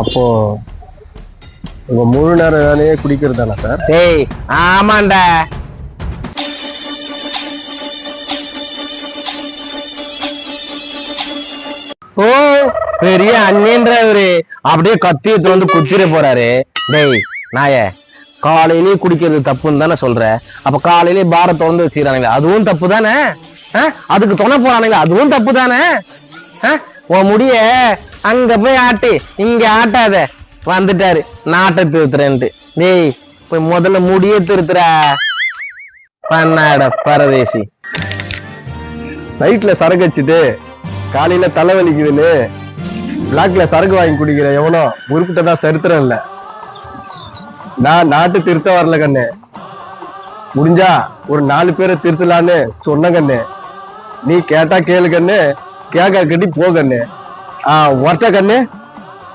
அப்போ உங்க முழு நேர வேலையே குடிக்கிறது தானே சார்? ஏய் ஆமாண்டா. ஓ பெரிய அண்ணன்றவரு. அப்படியே கத்தியை எடுத்து வந்து போறாரு. டேய் நாய காலையிலேயே குடிக்கிறது தப்புன்னு தானே சொல்ற. அப்ப காலையிலேயே பார திறந்து வச்சுக்கிறானுங்களே அதுவும் தப்பு தானே அதுக்கு துணை போறானுங்களே அதுவும் தப்பு தானே உன் முடிய அங்க போய் ஆட்டு இங்க ஆட்டாத. வந்துட்டாரு. நாட்டை திருத்துறேன்ட்டு. டேய் போய் முதல்ல முடிய திருத்துற. பண்ணாட பரதேசி. நைட்ல சரக்கு வச்சுட்டு காலையில தலைவலிக்குதுன்னு பிளாக்ல சரக்கு வாங்கி குடிக்கிற எவனோ உருப்பிட்டதா சரித்திரம் இல்லை நான் நாட்டு திருத்த வரல கண்ணு. முடிஞ்சா ஒரு நாலு பேரை திருத்தலான்னு சொன்ன கண்ணு. நீ கேட்டா கேளு கண்ணு. கேட்க கட்டி போகண்ணு. ஆ ஒற்ற கண்ணு.